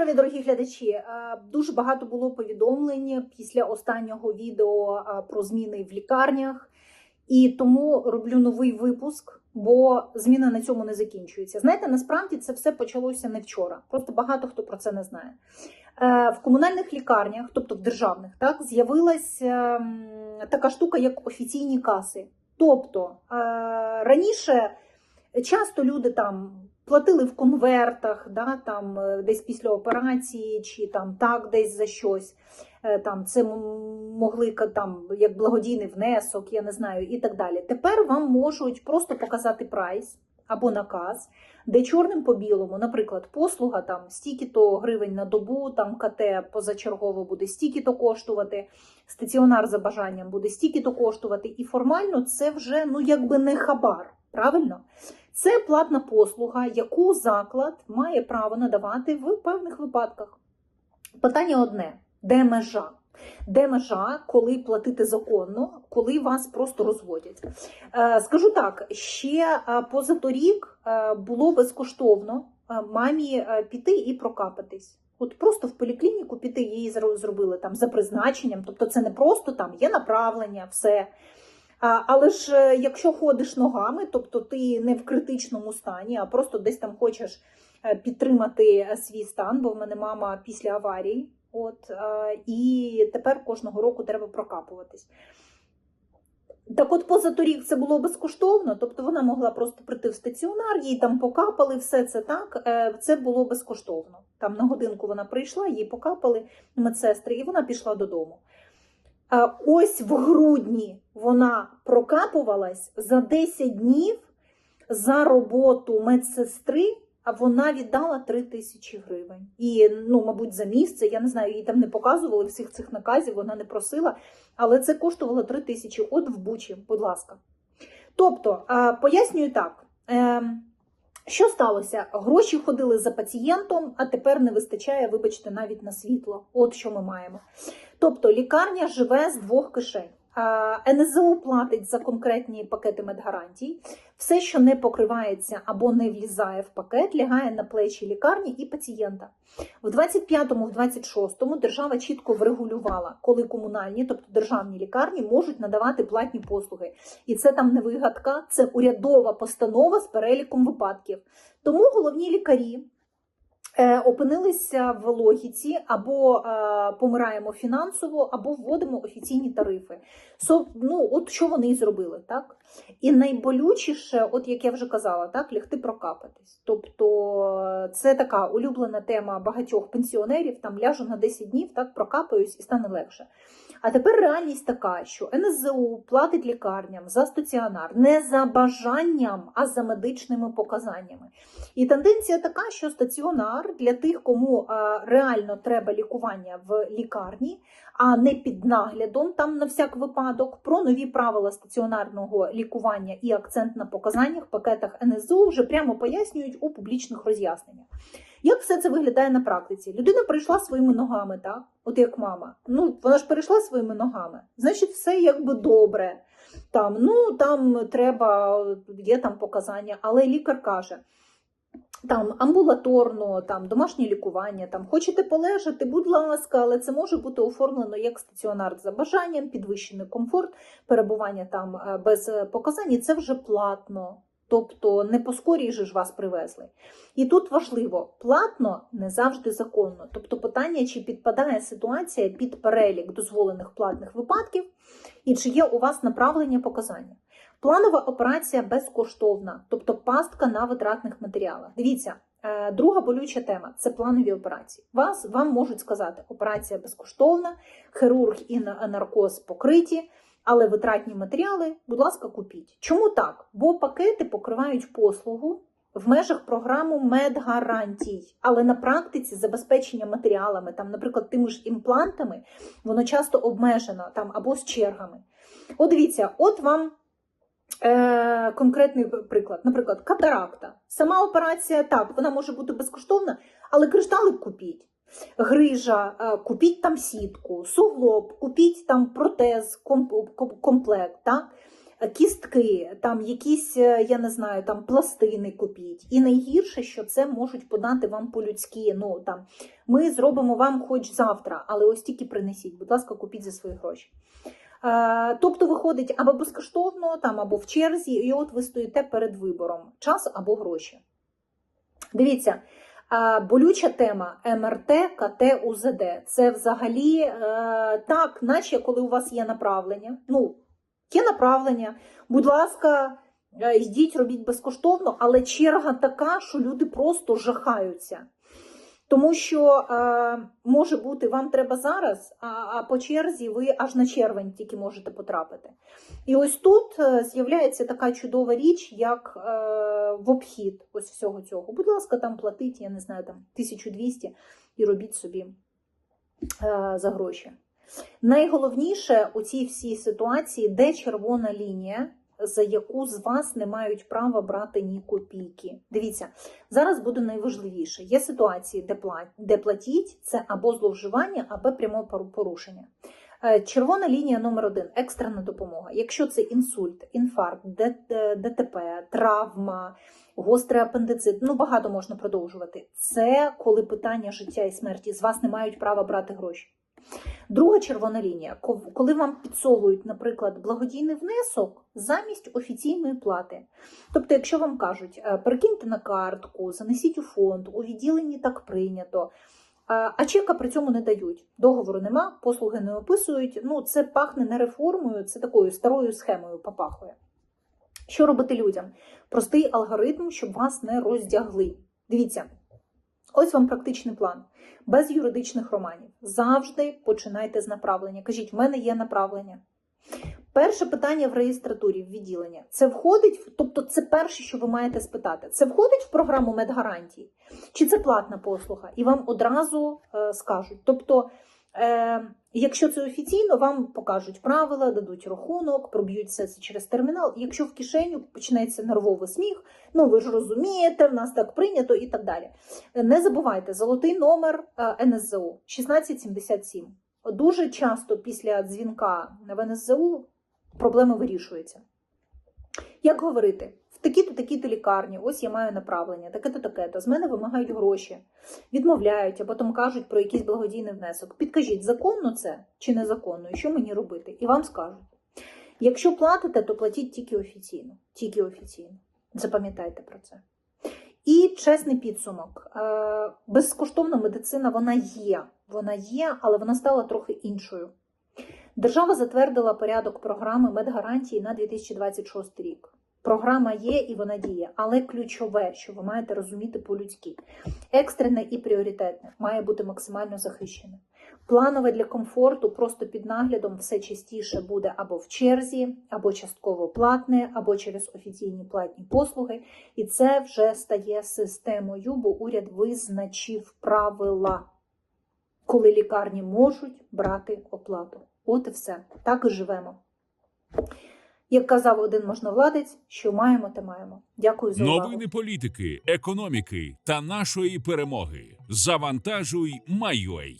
здоров'я, дорогі глядачі. Е, Дуже багато було повідомлень після останнього відео е, про зміни в лікарнях, і тому роблю новий випуск, бо зміни на цьому не закінчуються. Знаєте, насправді це все почалося не вчора. Просто багато хто про це не знає. Е, В комунальних лікарнях, тобто в державних, так з'явилася така штука, як офіційні каси. Тобто раніше часто люди там платили в конвертах, да, там е, десь після операції, чи там так десь за щось. Е, Там це могли там як благодійний внесок, я не знаю, і так далі. Тепер вам можуть просто показати прайс або наказ, де чорним по білому, наприклад, послуга там стільки-то гривень на добу, там КТ позачергово буде стільки-то коштувати, стаціонар за бажанням буде стільки-то коштувати, і формально це вже ну якби не хабар. Правильно? Це платна послуга, яку заклад має право надавати в певних випадках. Питання одне: де межа? Де межа, коли платити законно, коли вас просто розводять? Е, скажу так: ще е, позаторік е, було безкоштовно мамі піти і прокапатись. От просто в поліклініку піти її зробили там за призначенням, тобто це не просто там є направлення, все. Але ж е, якщо ходиш ногами, тобто ти не в критичному стані, а просто десь там хочеш е, підтримати е, свій стан, бо в мене мама після аварії, от і тепер кожного року треба прокапуватись. Так от позаторік це було безкоштовно, тобто вона могла просто прийти в стаціонар, їй там покапали, все це так. Це було безкоштовно. Там на годинку вона прийшла, їй покапали медсестри, і вона пішла додому. Ось в грудні вона прокапувалась за 10 днів за роботу медсестри, а вона віддала 3 тисячі гривень. І, ну, мабуть, за місце, я не знаю, їй там не показували всіх цих наказів, вона не просила, але це коштувало 3 тисячі. От в Бучі, будь ласка. Тобто, пояснюю так. ем, Що сталося? Гроші ходили за пацієнтом, а тепер не вистачає, вибачте, навіть на світло. От що ми маємо. Тобто лікарня живе з двох кишень. А, платить за конкретні пакети медгарантій. Все, що не покривається або не влізає в пакет, лягає на плечі лікарні і пацієнта. В 25-му, в 26-му держава чітко врегулювала, коли комунальні, тобто державні лікарні, можуть надавати платні послуги. І це там не вигадка, це урядова постанова з переліком випадків. Тому головні лікарі опинилися в логіці або е, помираємо фінансово, або вводимо офіційні тарифи. Со, ну, от що вони і зробили, так? І найболючіше, от як я вже казала, так, лягти прокапатись. Тобто е, це така улюблена тема багатьох пенсіонерів, там ляжу на 10 днів, так, прокапаюсь і стане легше. А тепер реальність така, що НСЗУ платить лікарням за стаціонар не за бажанням, а за медичними показаннями. І тенденція така, що стаціонар для тих, кому е, реально треба лікування в лікарні, а не під наглядом, там на всяк випадок, про нові правила стаціонарного лікування і акцент на показаннях, пакетах НСЗУ вже прямо пояснюють у публічних роз'ясненнях. Як все це виглядає на практиці? Людина прийшла своїми ногами, так? От як мама. Ну, вона ж перейшла своїми ногами. Значить, все якби добре. Там, ну, там треба, є там показання, але лікар каже. Там амбулаторно, там домашнє лікування, там хочете полежати, будь ласка, але це може бути оформлено як стаціонар за бажанням, підвищений комфорт, перебування там е, без е, показань, і це вже платно. Тобто не по скорій же ж вас привезли. І тут важливо, платно не завжди законно. Тобто питання, чи підпадає ситуація під перелік дозволених платних випадків, і чи є у вас направлення показання. Планова операція безкоштовна, тобто пастка на витратних матеріалах. Дивіться, е, друга болюча тема це планові операції. Вас вам можуть сказати, операція безкоштовна, хірург і на- наркоз покриті. Але витратні матеріали, будь ласка, купіть. Чому так? Бо пакети покривають послугу в межах програми медгарантій, але на практиці забезпечення матеріалами, там, наприклад, тими ж імплантами, воно часто обмежено там або з чергами. От дивіться, от вам е, конкретний приклад. Наприклад, катаракта. Сама операція так, вона може бути безкоштовна, але кришталик купіть. Грижа, е, купіть там сітку, суглоб, купіть там протез, комплект. Так? кістки, там якісь, е, я не знаю, там пластини купіть. І найгірше, що це можуть подати вам по-людськи. Ну там ми зробимо вам хоч завтра, але ось тільки принесіть. Будь ласка, купіть за свої гроші. Е, Тобто виходить або безкоштовно, там, або в черзі, і от ви стоїте перед вибором: час або гроші. Дивіться, болюча тема МРТ, КТ, УЗД. Це взагалі е, так, наче коли у вас є направлення. Ну, є направлення, будь ласка, е, йдіть, робіть безкоштовно, але черга така, що люди просто жахаються. Тому що е, може бути, вам треба зараз, а, а по черзі ви аж на червень тільки можете потрапити. І ось тут е, з'являється така чудова річ, як е, в обхід ось всього цього. Будь ласка, там платить, я не знаю, там 1200 і робіть собі е, за гроші. Найголовніше у цій всій ситуації, де червона лінія, за яку з вас не мають права брати ні копійки. Дивіться, зараз буде найважливіше. Є ситуації, де де платіть, це або зловживання, або пряме пору- порушення. Е, Червона лінія номер один екстрена допомога. Якщо це інсульт, інфаркт, ДТП, травма, гострий апендицит, ну багато можна продовжувати. Це коли питання життя і смерті з вас не мають права брати гроші. Друга червона лінія, коли вам підсовують, наприклад, благодійний внесок замість офіційної плати. Тобто, якщо вам кажуть, е, перекиньте на картку, занесіть у фонд, у відділенні так прийнято, а чека при цьому не дають. Договору нема, послуги не описують. Ну, це пахне не реформою, це такою старою схемою попахує. Що робити людям? Простий алгоритм, щоб вас не роздягли. Дивіться, ось вам практичний план. Без юридичних романів. Завжди починайте з направлення. Кажіть, в мене є направлення. Перше питання в реєстратурі, в відділення. Це входить, тобто це перше, що ви маєте спитати. Це входить в програму медгарантій? Чи це платна послуга? І вам одразу е, скажуть. Тобто, якщо це офіційно, вам покажуть правила, дадуть рахунок, проб'ють все це через термінал. Якщо в кишеню почнеться нервовий сміх, ну ви ж розумієте, в нас так прийнято і так далі. Не забувайте, золотий номер е, НСЗУ 1677. Дуже часто після дзвінка в НСЗУ проблеми вирішуються. Як говорити? Такі-то такі-то лікарні, ось я маю направлення, таке-то таке-то. З мене вимагають гроші, відмовляють, а потім кажуть про якийсь благодійний внесок. Підкажіть, законно це чи незаконно, і що мені робити? І вам скажуть. Якщо платите, то платіть тільки офіційно. Тільки офіційно. Запам'ятайте про це. І чесний підсумок. Е, Безкоштовна медицина вона є. Вона є, але вона стала трохи іншою. Держава затвердила порядок програми медгарантії на 2026 рік. Програма є і вона діє, але ключове, що ви маєте розуміти по-людськи, екстрене і пріоритетне має бути максимально захищене. Планове для комфорту просто під наглядом все частіше буде або в черзі, або частково платне, або через офіційні платні послуги. І це вже стає системою, бо уряд визначив правила, коли лікарні можуть брати оплату. От і все. Так і живемо. Як казав один можновладець, що маємо, те маємо. Дякую за увагу. Новини політики, економіки та нашої перемоги. Завантажуй, майой.